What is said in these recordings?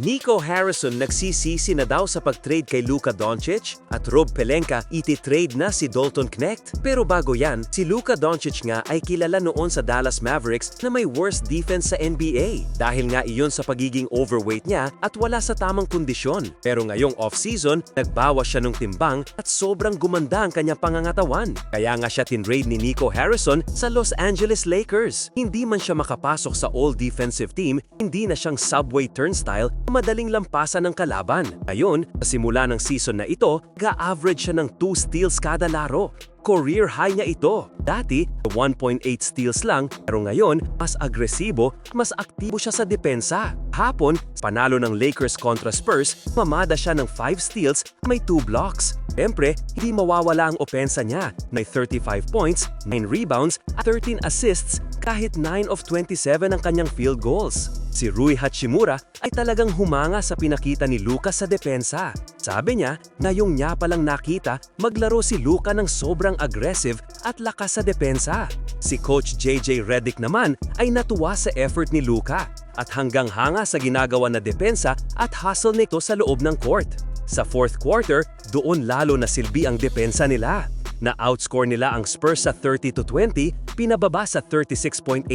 Nico Harrison nagsisisi na daw sa pag-trade kay Luka Doncic at Rob Pelenka iti-trade na si Dalton Knecht. Pero bago yan, si Luka Doncic nga ay kilala noon sa Dallas Mavericks na may worst defense sa NBA dahil nga iyon sa pagiging overweight niya at wala sa tamang kondisyon. Pero ngayong off-season, nagbawas siya ng timbang at sobrang gumanda ang kanyang pangangatawan. Kaya nga siya tinrade ni Nico Harrison sa Los Angeles Lakers. Hindi man siya makapasok sa all-defensive team, hindi na siyang subway turnstile madaling lampasan ng kalaban. Ngayon, sa simula ng season na ito, ga-average siya ng 2 steals kada laro. Career high niya ito. Dati, 1.8 steals lang, pero ngayon, mas agresibo, mas aktibo siya sa depensa. Hapon, panalo ng Lakers kontra Spurs, mamada siya ng 5 steals, may 2 blocks. Siyempre, hindi mawawala ang opensa niya. May 35 points, 9 rebounds, at 13 assists kahit 9 of 27 ang kanyang field goals. Si Rui Hachimura ay talagang humanga sa pinakita ni Lucas sa depensa. Sabi niya, ngayong niya palang nakita maglaro si Luka ng sobrang aggressive at lakas sa depensa. Si Coach JJ Redick naman ay natuwa sa effort ni Luka at hanggang hanga sa ginagawa na depensa at hustle nito sa loob ng court. Sa fourth quarter, doon lalo na silbi ang depensa nila. Na-outscore nila ang Spurs sa 30 to 20, pinababa sa 36.8%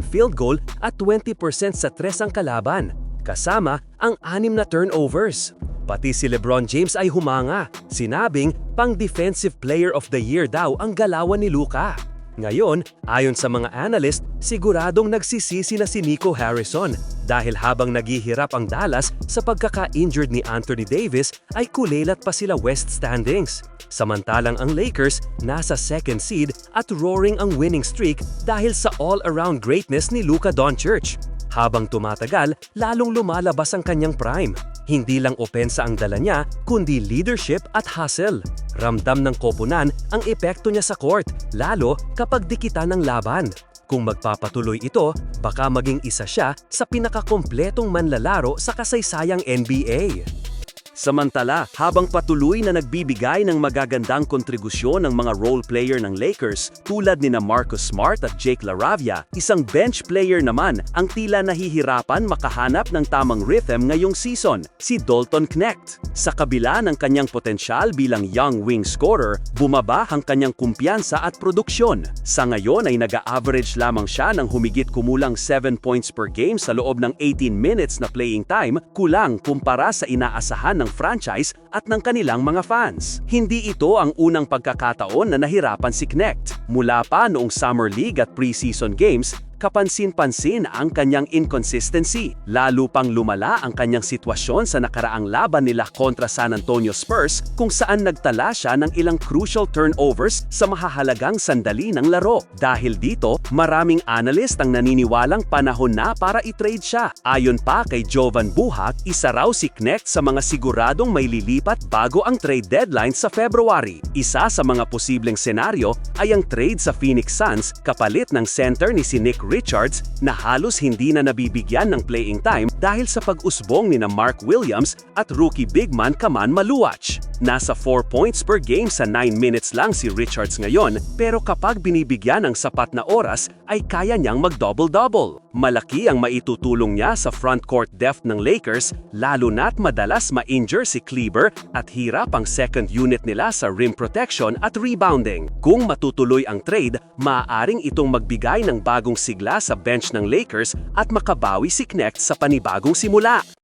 field goal at 20% sa tres ang kalaban, kasama ang anim na turnovers. Pati si LeBron James ay humanga, sinabing pang Defensive Player of the Year daw ang galawan ni Luka. Ngayon, ayon sa mga analyst, siguradong nagsisisi na si Nico Harrison dahil habang naghihirap ang Dallas sa pagkaka-injured ni Anthony Davis ay kulelat pa sila West standings. Samantalang ang Lakers nasa second seed at roaring ang winning streak dahil sa all-around greatness ni Luka Doncic. Habang tumatagal, lalong lumalabas ang kanyang prime. Hindi lang opensa ang dala niya, kundi leadership at hustle. Ramdam ng koponan ang epekto niya sa court, lalo kapag dikitan ng laban. Kung magpapatuloy ito, baka maging isa siya sa pinakakompletong manlalaro sa kasaysayang NBA. Samantala, habang patuloy na nagbibigay ng magagandang kontribusyon ng mga role player ng Lakers tulad ni na Marcus Smart at Jake LaRavia, isang bench player naman ang tila nahihirapan makahanap ng tamang rhythm ngayong season, si Dalton Knecht. Sa kabila ng kanyang potensyal bilang young wing scorer, bumaba ang kanyang kumpiyansa at produksyon. Sa ngayon ay nag-average lamang siya ng humigit kumulang 7 points per game sa loob ng 18 minutes na playing time, kulang kumpara sa inaasahan ng franchise at ng kanilang mga fans. Hindi ito ang unang pagkakataon na nahirapan si Knecht. Mula pa noong Summer League at preseason games, kapansin-pansin ang kanyang inconsistency. Lalo pang lumala ang kanyang sitwasyon sa nakaraang laban nila kontra San Antonio Spurs kung saan nagtala siya ng ilang crucial turnovers sa mahahalagang sandali ng laro. Dahil dito, maraming analyst ang naniniwalang panahon na para i-trade siya. Ayon pa kay Jovan Buhat, isa raw si Knecht sa mga siguradong may lilipat bago ang trade deadline sa February. Isa sa mga posibleng senaryo ay ang trade sa Phoenix Suns kapalit ng center ni si Nick Richards na halos hindi na nabibigyan ng playing time dahil sa pag-usbong ni na Mark Williams at rookie big man Kaman Maluach. Nasa 4 points per game sa 9 minutes lang si Richards ngayon pero kapag binibigyan ng sapat na oras ay kaya niyang mag-double-double. Malaki ang maitutulong niya sa front court depth ng Lakers lalo na't madalas ma-injure si Kleber at hirap ang second unit nila sa rim protection at rebounding. Kung matutuloy ang trade, maaaring itong magbigay ng bagong sigla sa bench ng Lakers at makabawi si Knecht sa panibagong simula.